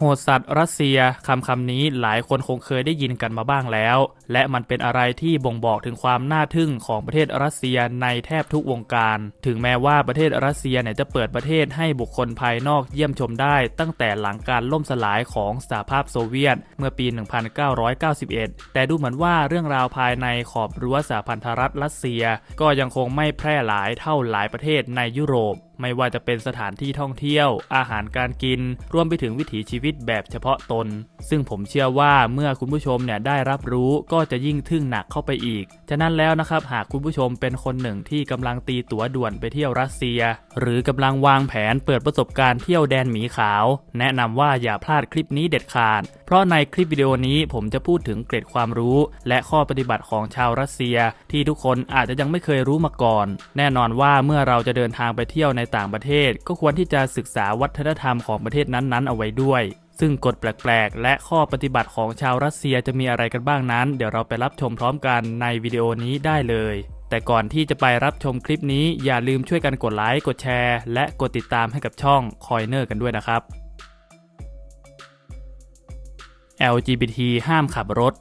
โหดสัตว์รัสเซียคำคำนี้หลายคนคงเคยได้ยินกันมาบ้างแล้ว และมันเป็นอะไรที่บ่งบอกถึงความน่าทึ่งของประเทศรัสเซียในแทบทุกวงการ ถึงแม้ว่าประเทศรัสเซียเนี่ยจะเปิดประเทศให้บุคคลภายนอกเยี่ยมชมได้ ตั้งแต่หลังการล่มสลายของสหภาพโซเวียต เมื่อปี 1991 แต่ดูเหมือนว่าเรื่องราวภายในขอบรั้วสหพันธรัฐรัสเซีย ก็ยังคงไม่แพร่หลายเท่าหลายประเทศในยุโรป ไม่ว่าจะเป็นสถานที่ท่องเที่ยว อาหารการกิน รวมไปถึงวิถีชีวิตแบบเฉพาะตน ซึ่งผมเชื่อว่าเมื่อคุณผู้ชมเนี่ยได้รับรู้ก็จะยิ่งทึ่งหนักเข้าไปอีก ฉะนั้นแล้วนะครับหากคุณผู้ชมเป็นคนหนึ่งที่กำลังตีตั๋วด่วนไปเที่ยวรัสเซีย หรือกำลังวางแผนเปิดประสบการณ์เที่ยวแดนหมีขาว แนะนำว่าอย่าพลาดคลิปนี้เด็ดขาด เพราะในคลิปวิดีโอนี้ผมจะพูดถึงเกร็ดความรู้ และข้อปฏิบัติของชาวรัสเซีย ที่ทุกคนอาจจะยังไม่เคยรู้มาก่อน แน่นอนว่าเมื่อเราจะเดินทางไปเที่ยวในต่างประเทศ ก็ควรที่จะศึกษาวัฒนธรรมของประเทศนั้นๆ เอาไว้ด้วย ซึ่งกฎแปลกๆ และข้อปฏิบัติของชาวรัสเซียจะมีอะไรกันบ้างนั้น เดี๋ยวเราไปรับชมพร้อมกันในวิดีโอนี้ได้เลย แต่ก่อนที่จะไปรับชมคลิปนี้อย่าลืมช่วยกันกดไลค์กดแชร์ และกดติดตามให้กับช่องคอยเนอร์กันด้วยนะครับ LGBT ห้ามขับรถ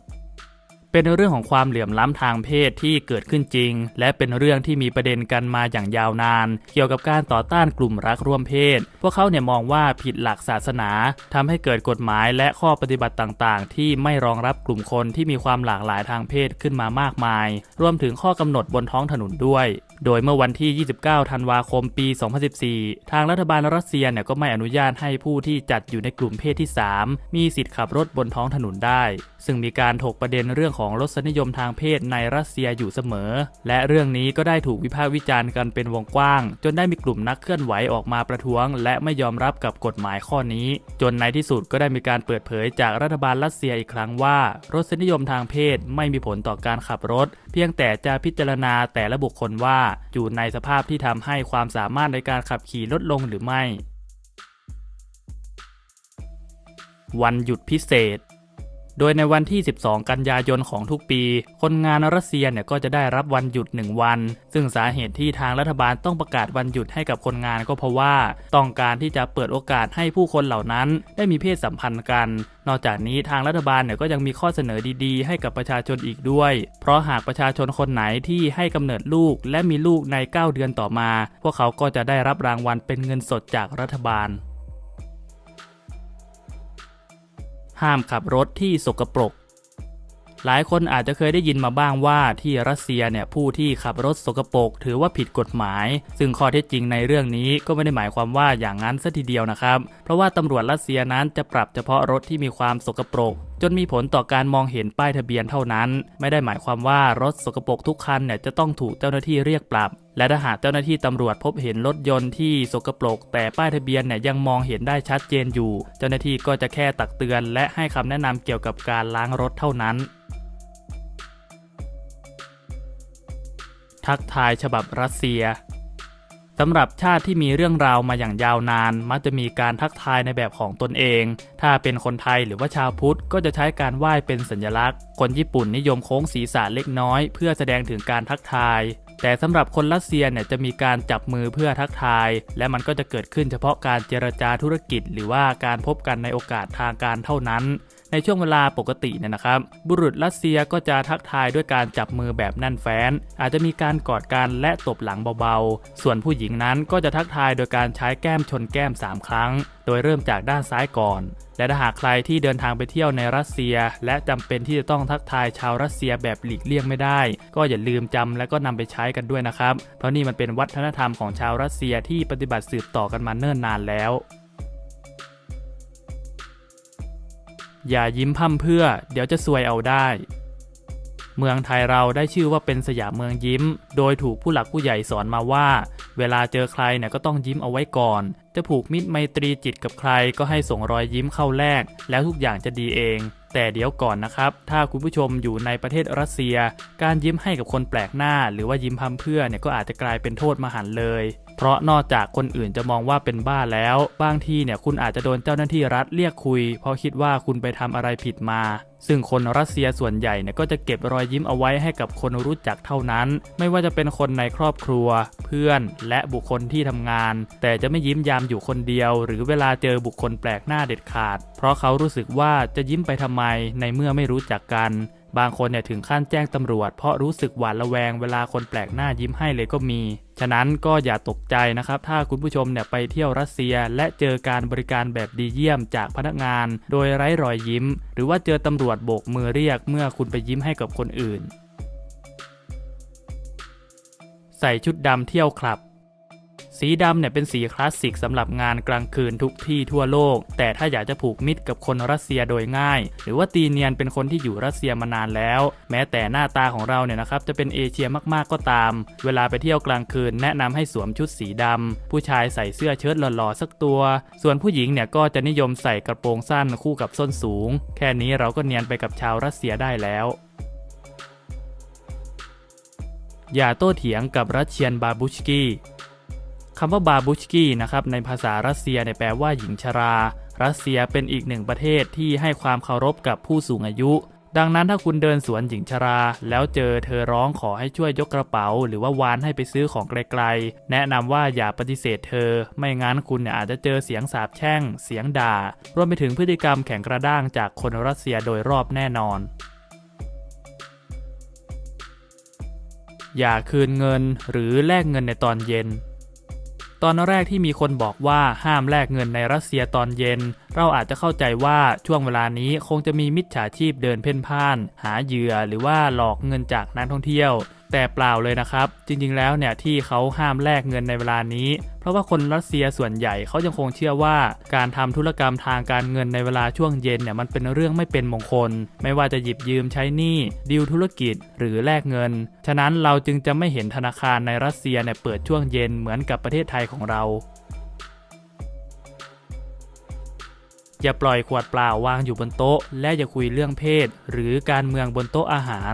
เป็นเรื่องของความเหลื่อมล้ำทางเพศที่เกิดขึ้นจริง และเป็นเรื่องที่มีประเด็นกันมาอย่างยาวนาน เกี่ยวกับการต่อต้านกลุ่มรักร่วมเพศ พวกเขาเนี่ยมองว่าผิดหลักศาสนาทำให้เกิดกฎหมายและข้อปฏิบัติต่างๆ ที่ไม่รองรับกลุ่มคนที่มีความหลากหลายทางเพศขึ้นมามากมาย รวมถึงข้อกำหนดบนท้องถนนด้วย โดยเมื่อวันที่ 29 ธันวาคม ปี 2014 ทางรัฐบาลรัสเซียเนี่ยก็ไม่อนุญาตให้ผู้ที่จัดอยู่ในกลุ่มเพศที่ 3 มีสิทธิ์ขับรถบนท้องถนนได้ซึ่งมีการถกประเด็นเรื่องของรสนิยมทางเพศในรัสเซียอยู่เสมอ และเรื่องนี้ก็ได้ถูกวิพากษ์วิจารณ์กันเป็นวงกว้าง จนได้มีกลุ่มนักเคลื่อนไหวออกมาประท้วง และไม่ยอมรับกับกฎหมายข้อนี้ จนในที่สุดก็ได้มีการเปิดเผยจากรัฐบาลรัสเซียอีกครั้งว่า รสนิยมทางเพศไม่มีผลต่อการขับรถ เพียงแต่จะพิจารณาแต่ละบุคคลว่าอยู่ในสภาพที่ทำให้ความสามารถในการขับขี่ลดลงหรือไม่ วันหยุดพิเศษ โดยในวันที่ 12 กันยายนของทุกปี คนงานรัสเซียเนี่ยก็จะได้รับวันหยุด 1 วัน ซึ่งสาเหตุที่ทางรัฐบาลต้องประกาศวันหยุดให้กับคนงานก็เพราะว่า ต้องการที่จะเปิดโอกาสให้ผู้คนเหล่านั้น ได้มีเพศสัมพันธ์กัน นอกจากนี้ทางรัฐบาลเนี่ยก็ยังมีข้อเสนอดีๆ ให้กับประชาชนอีกด้วย เพราะหากประชาชนคนไหนที่ให้กำเนิดลูกและมีลูกใน 9 เดือนต่อมา พวกเขาก็จะได้รับรางวัลเป็นเงินสดจากรัฐบาล ห้ามขับรถที่สกปรก หลายคนอาจจะเคยได้ยินมาบ้างว่าที่รัสเซียเนี่ยผู้ที่ขับรถสกปรกถือว่าผิดกฎหมาย ซึ่งข้อเท็จจริงในเรื่องนี้ก็ไม่ได้หมายความว่าอย่างนั้นซะทีเดียวนะครับ เพราะว่าตำรวจรัสเซียนั้นจะปรับเฉพาะรถที่มีความสกปรกจนมีผลต่อการมองเห็นป้ายทะเบียนเท่านั้น ไม่ได้หมายความว่ารถสกปรกทุกคันเนี่ยจะต้องถูกเจ้าหน้าที่เรียกปรับ และถ้าหากเจ้าหน้าที่ตำรวจพบเห็นรถยนต์ที่สกปรกแต่ป้ายทะเบียนเนี่ยยังมองเห็นได้ชัดเจนอยู่ เจ้าหน้าที่ก็จะแค่ตักเตือน และให้คำแนะนำเกี่ยวกับการล้างรถเท่านั้น ทักทายฉบับรัสเซีย สำหรับชาติที่มีเรื่องราวมาอย่างยาวนาน มักจะมีการทักทายในแบบของตนเอง ถ้าเป็นคนไทยหรือว่าชาวพุทธก็จะใช้การไหว้เป็นสัญลักษณ์ คนญี่ปุ่นนิยมโค้งศีรษะเล็กน้อย เพื่อแสดงถึงการทักทาย แต่สำหรับคนรัสเซียเนี่ยจะมีการจับมือเพื่อทักทาย และมันก็จะเกิดขึ้นเฉพาะการเจรจาธุรกิจ หรือว่าการพบกันในโอกาสทางการเท่านั้น ในช่วงเวลาปกติเนี่ยนะครับ บุรุษรัสเซียก็จะทักทายด้วยการจับมือแบบแน่นแฟ้น อาจจะมีการกอดกันและตบหลังเบาๆ ส่วนผู้หญิงนั้นก็จะทักทายโดยการใช้แก้มชนแก้ม 3 ครั้ง โดยเริ่มจากด้านซ้ายก่อน และถ้าหากใครที่เดินทางไปเที่ยวในรัสเซีย และจำเป็นที่จะต้องทักทายชาวรัสเซียแบบหลีกเลี่ยงไม่ได้ ก็อย่าลืมจำและก็นำไปใช้กันด้วยนะครับ เพราะนี่มันเป็นวัฒนธรรมของชาวรัสเซียที่ปฏิบัติสืบต่อกันมาเนิ่นนานแล้ว อย่ายิ้มพ่ำเพื่อ เดี๋ยวจะซวยเอาได้ เมืองไทยเราได้ชื่อว่าเป็นสยามเมืองยิ้ม โดยถูกผู้หลักผู้ใหญ่สอนมาว่า เวลาเจอใครเนี่ยก็ต้องยิ้มเอาไว้ก่อน จะผูกมิตรไมตรีจิตกับใครก็ให้ส่งรอยยิ้มเข้าแลกแล้วทุกอย่างจะดีเอง แต่เดี๋ยวก่อนนะครับ ถ้าคุณผู้ชมอยู่ในประเทศรัสเซีย การยิ้มให้กับคนแปลกหน้า หรือว่ายิ้มพร่ำเพื่อเนี่ยก็อาจจะกลายเป็นโทษมหันเลย เพราะนอกจากคนอื่นจะมองว่าเป็นบ้าแล้ว บางทีเนี่ยคุณอาจจะโดนเจ้าหน้าที่รัฐเรียกคุย เพราะคิดว่าคุณไปทำอะไรผิดมา ซึ่งคนรัสเซียส่วนใหญ่เนี่ยก็จะเก็บรอยยิ้มเอาไว้ให้กับคนรู้จักเท่านั้น ไม่ว่าจะเป็นคนในครอบครัว เพื่อนและบุคคลที่ทำงาน แต่จะไม่ยิ้มยามอยู่คนเดียว หรือเวลาเจอบุคคลแปลกหน้าเด็ดขาด เพราะเขารู้สึกว่าจะยิ้มไปทำไมในเมื่อไม่รู้จักกันบางคนเนี่ยถึงขั้นแจ้งตำรวจ เพราะรู้สึกหวาดระแวงเวลาคนแปลกหน้ายิ้มให้เลยก็มี ฉะนั้นก็อย่าตกใจนะครับ ถ้าคุณผู้ชมเนี่ยไปเที่ยวรัสเซีย และเจอการบริการแบบดีเยี่ยมจากพนักงาน โดยไร้รอยยิ้ม หรือว่าเจอตำรวจโบกมือเรียกเมื่อคุณไปยิ้มให้กับคนอื่น ใส่ชุดดำเที่ยวคลับ สีดำเนี่ยเป็นสีคลาสสิกสำหรับงานกลางคืนทุกที่ทั่วโลก แต่ถ้าอยากจะผูกมิตรกับคนรัสเซียโดยง่าย หรือว่าตีเนียนเป็นคนที่อยู่รัสเซียมานานแล้ว แม้แต่หน้าตาของเราเนี่ยนะครับจะเป็นเอเชียมากๆก็ตาม เวลาไปเที่ยวกลางคืน แนะนำให้สวมชุดสีดำผู้ชายใส่เสื้อเชิ้ตหล่อๆสักตัว ส่วนผู้หญิงเนี่ยก็จะนิยมใส่กระโปรงสั้นคู่กับส้นสูง แค่นี้เราก็เนียนไปกับชาวรัสเซียได้แล้วอย่าโต้เถียงกับรัสเชียนบาบูชกี้ คำว่าบาบูชกี้นะครับในภาษารัสเซียเนี่ยแปลว่าหญิงชรา รัสเซียเป็นอีกหนึ่งประเทศที่ให้ความเคารพกับผู้สูงอายุ ดังนั้นถ้าคุณเดินสวนหญิงชรา แล้วเจอเธอร้องขอให้ช่วยยกกระเป๋า หรือว่าวานให้ไปซื้อของไกลๆ แนะนำว่าอย่าปฏิเสธเธอ ไม่งั้นคุณอาจจะเจอเสียงสาปแช่ง เสียงด่า รวมไปถึงพฤติกรรมแข็งกระด้างจากคนรัสเซียโดยรอบแน่นอนอย่าคืนเงินหรือแลกเงินในตอนเย็น ตอนแรกที่มีคนบอกว่าห้ามแลกเงินในรัสเซียตอนเย็น เราอาจจะเข้าใจว่าช่วงเวลานี้คงจะมีมิจฉาชีพเดินเพ่นพ่าน หาเหยื่อหรือว่าหลอกเงินจากนักท่องเที่ยว แต่เปล่าเลยนะครับ จริงๆแล้วเนี่ยที่เขาห้ามแลกเงินในเวลานี้ เพราะว่าคนรัสเซียส่วนใหญ่เขายังคงเชื่อว่า การทำธุรกรรมทางการเงินในเวลาช่วงเย็นเนี่ยมันเป็นเรื่องไม่เป็นมงคล ไม่ว่าจะหยิบยืมใช้หนี้ดีลธุรกิจหรือแลกเงิน ฉะนั้นเราจึงจะไม่เห็นธนาคารในรัสเซียเนี่ยเปิดช่วงเย็นเหมือนกับประเทศไทยของเราอย่าปล่อยขวดเปล่าวางอยู่บนโต๊ะ และอย่าคุยเรื่องเพศ หรือการเมืองบนโต๊ะอาหาร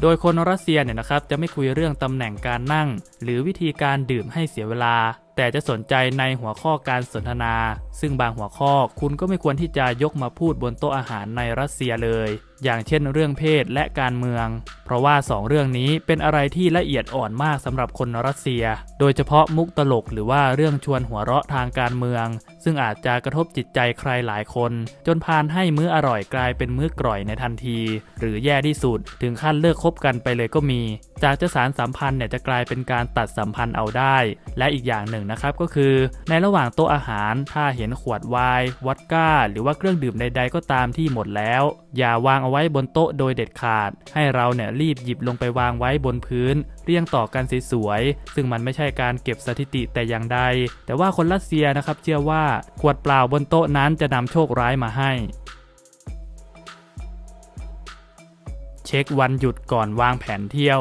โดยคนรัสเซียเนี่ยนะครับจะไม่คุยเรื่องตำแหน่งการนั่ง หรือวิธีการดื่มให้เสียเวลา แต่จะสนใจในหัวข้อการสนทนา ซึ่งบางหัวข้อคุณก็ไม่ควรที่จะยกมาพูดบนโต๊ะอาหารในรัสเซียเลยอย่างเช่นเรื่องเพศและการเมือง เพราะว่าสองเรื่องนี้เป็นอะไรที่ละเอียดอ่อนมากสำหรับคนรัสเซีย โดยเฉพาะมุกตลกหรือว่าเรื่องชวนหัวเราะทางการเมือง ซึ่งอาจจะกระทบจิตใจใครหลายคน จนพานให้มื้ออร่อยกลายเป็นมื้อกร่อยในทันที หรือแย่ที่สุด ถึงขั้นเลิกคบกันไปเลยก็มี จากจะสารสัมพันธ์เนี่ยจะกลายเป็นการตัดสัมพันธ์เอาได้ และอีกอย่างหนึ่งนะครับก็คือ ในระหว่างโต๊ะอาหารถ้าเห็นขวดไวน์วอดก้า หรือว่าเครื่องดื่มใดๆก็ตามที่หมดแล้ว อย่าวางเอาไว้บนโต๊ะโดยเด็ดขาด ให้เราเนี่ยรีบหยิบลงไปวางไว้บนพื้น เรียงต่อกันสวยๆซึ่งมันไม่ใช่การเก็บสถิติแต่อย่างใด แต่ว่าคนรัสเซียนะครับเชื่อว่าขวดเปล่าบนโต๊ะนั้นจะนำโชคร้ายมาให้เช็ควันหยุดก่อนวางแผนเที่ยว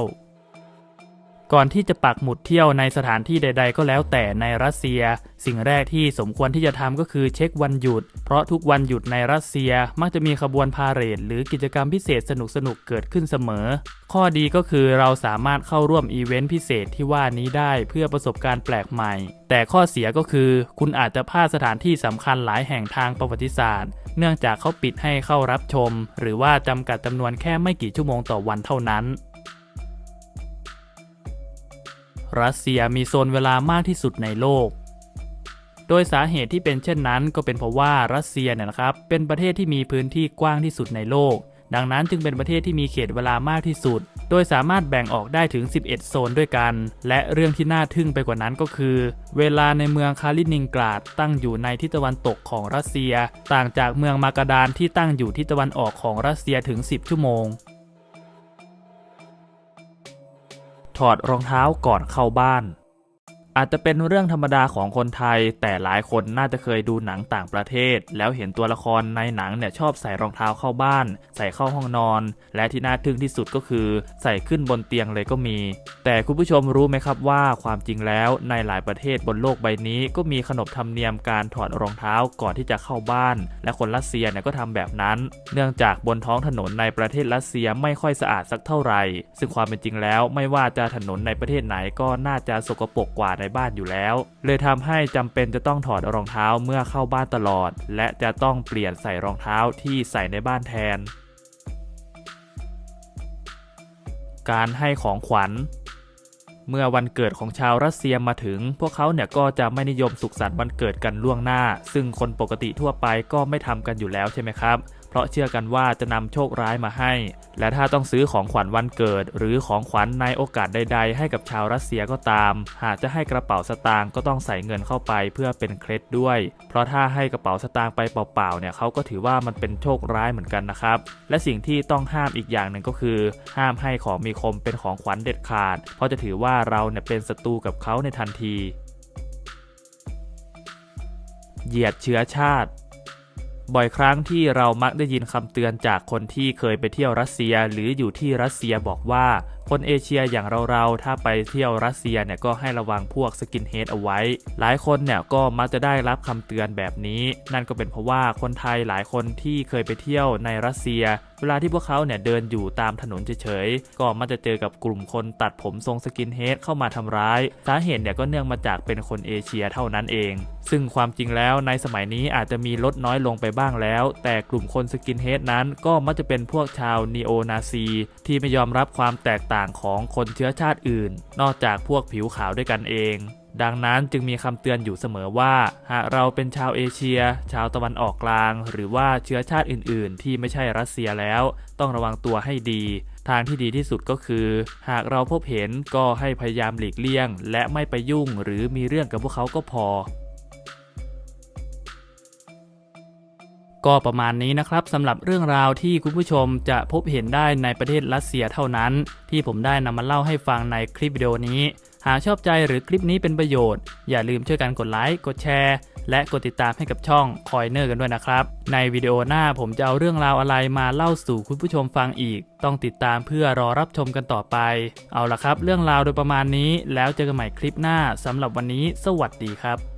ก่อนที่จะปักหมุดเที่ยวในสถานที่ใด ๆ ก็แล้วแต่ในรัสเซีย สิ่งแรกที่สมควรที่จะทำก็คือเช็ควันหยุด เพราะทุกวันหยุดในรัสเซียมักจะมีขบวนพาเหรดหรือกิจกรรมพิเศษสนุกๆเกิดขึ้นเสมอ ข้อดีก็คือเราสามารถเข้าร่วมอีเวนต์พิเศษที่ว่านี้ได้เพื่อประสบการณ์แปลกใหม่ แต่ข้อเสียก็คือ คุณอาจจะพลาดสถานที่สำคัญหลายแห่งทางประวัติศาสตร์ เนื่องจากเขาปิดให้เข้ารับชม หรือว่าจำกัดจำนวนแค่ไม่กี่ชั่วโมงต่อวันเท่านั้น รัสเซียมีโซนเวลามากที่สุดในโลก โดยสาเหตุที่เป็นเช่นนั้น ก็เป็นเพราะว่ารัสเซียเนี่ยนะครับเป็นประเทศที่มีพื้นที่กว้างที่สุดในโลก ดังนั้นจึงเป็นประเทศที่มีเขตเวลามากที่สุด โดยสามารถแบ่งออกได้ถึง 11 โซนด้วยกัน และเรื่องที่น่าทึ่งไปกว่านั้นก็คือ เวลาในเมืองคาลินินกราดตั้งอยู่ในทิศตะวันตกของรัสเซีย ต่างจากเมืองมากาดานที่ตั้งอยู่ทิศตะวันออกของรัสเซียถึง 10 ชั่วโมง ถอดรองเท้าก่อนเข้าบ้าน อาจจะเป็นเรื่องธรรมดาของคนไทย แต่หลายคนน่าจะเคยดูหนังต่างประเทศ แล้วเห็นตัวละครในหนังเนี่ยชอบใส่รองเท้าเข้าบ้าน ใส่เข้าห้องนอน และที่น่าทึ่งที่สุดก็คือ ใส่ขึ้นบนเตียงเลยก็มี แต่คุณผู้ชมรู้ไหมครับว่าความจริงแล้วในหลายประเทศบนโลกใบนี้ ก็มีขนบธรรมเนียมการถอดรองเท้าก่อนที่จะเข้าบ้าน และคนรัสเซียเนี่ยก็ทำแบบนั้น เนื่องจากบนท้องถนนในประเทศรัสเซียไม่ค่อยสะอาดสักเท่าไหร่ ซึ่งความเป็นจริงแล้วไม่ว่าจะถนนในประเทศไหนก็น่าจะสกปรกกว่าในบ้านอยู่แล้ว เลยทำให้จำเป็นจะต้องถอดรองเท้าเมื่อเข้าบ้านตลอด และจะต้องเปลี่ยนใส่รองเท้าที่ใส่ในบ้านแทน การให้ของขวัญเมื่อวันเกิดของชาวรัสเซียมาถึง พวกเขาเนี่ยก็จะไม่นิยมสุขสันต์วันเกิดกันล่วงหน้า ซึ่งคนปกติทั่วไปก็ไม่ทำกันอยู่แล้วใช่ไหมครับ เพราะเชื่อกันว่าจะนำโชคร้ายมาให้ และถ้าต้องซื้อของขวัญวันเกิด หรือของขวัญในโอกาสใด ๆ ให้กับชาวรัสเซียก็ตาม หากจะให้กระเป๋าสตางค์ก็ต้องใส่เงินเข้าไปเพื่อเป็นเคล็ดด้วย เพราะถ้าให้กระเป๋าสตางค์ไปเปล่าๆเนี่ยเขาก็ถือว่ามันเป็นโชคร้ายเหมือนกันนะครับ และสิ่งที่ต้องห้ามอีกอย่างหนึ่งก็คือ ห้ามให้ของมีคมเป็นของขวัญเด็ดขาด เพราะจะถือว่าเราเนี่ยเป็นศัตรูกับเขาในทันที เหยียดเชื้อชาติ บ่อยครั้งที่เรามักได้ยินคำเตือนจากคนที่เคยไปเที่ยวรัสเซียหรืออยู่ที่รัสเซียบอกว่าคนเอเชียอย่างเราๆ ถ้าไปเที่ยวรัสเซียเนี่ยก็ให้ระวังพวกสกินเฮดเอาไว้ หลายคนเนี่ยก็มักจะได้รับคำเตือนแบบนี้ นั่นก็เป็นเพราะว่าคนไทยหลายคนที่เคยไปเที่ยวในรัสเซีย เวลาที่พวกเขาเนี่ยเดินอยู่ตามถนนเฉยๆ ก็มักจะเจอกับกลุ่มคนตัดผมทรงสกินเฮดเข้ามาทำร้าย สาเหตุเนี่ยก็เนื่องมาจากเป็นคนเอเชียเท่านั้นเอง ซึ่งความจริงแล้วในสมัยนี้อาจจะมีลดน้อยลงไปบ้างแล้ว แต่กลุ่มคนสกินเฮดนั้นก็มักจะเป็นพวกชาวนีโอนาซีที่ไม่ยอมรับความแตกต่างของคนเชื้อชาติอื่น นอกจากพวกผิวขาวด้วยกันเอง ดังนั้นจึงมีคำเตือนอยู่เสมอว่า หากเราเป็นชาวเอเชีย ชาวตะวันออกกลาง หรือว่าเชื้อชาติอื่น ๆ ที่ไม่ใช่รัสเซียแล้ว ต้องระวังตัวให้ดี ทางที่ดีที่สุดก็คือ หากเราพบเห็นก็ให้พยายามหลีกเลี่ยง และไม่ไปยุ่ง หรือมีเรื่องกับพวกเขาก็พอ ก็ประมาณนี้นะครับสำหรับเรื่องราวที่คุณผู้ชมจะพบเห็นได้ในประเทศรัสเซียเท่านั้น ที่ผมได้นำมาเล่าให้ฟังในคลิปวิดีโอนี้ หากชอบใจหรือคลิปนี้เป็นประโยชน์ อย่าลืมช่วยกันกดไลค์กดแชร์ และกดติดตามให้กับช่องคอยเนอร์กันด้วยนะครับ ในวิดีโอหน้าผมจะเอาเรื่องราวอะไรมาเล่าสู่คุณผู้ชมฟังอีก ต้องติดตามเพื่อรอรับชมกันต่อไป เอาละครับ เรื่องราวโดยประมาณนี้ แล้วเจอกันใหม่คลิปหน้าสำหรับวันนี้ สวัสดีครับ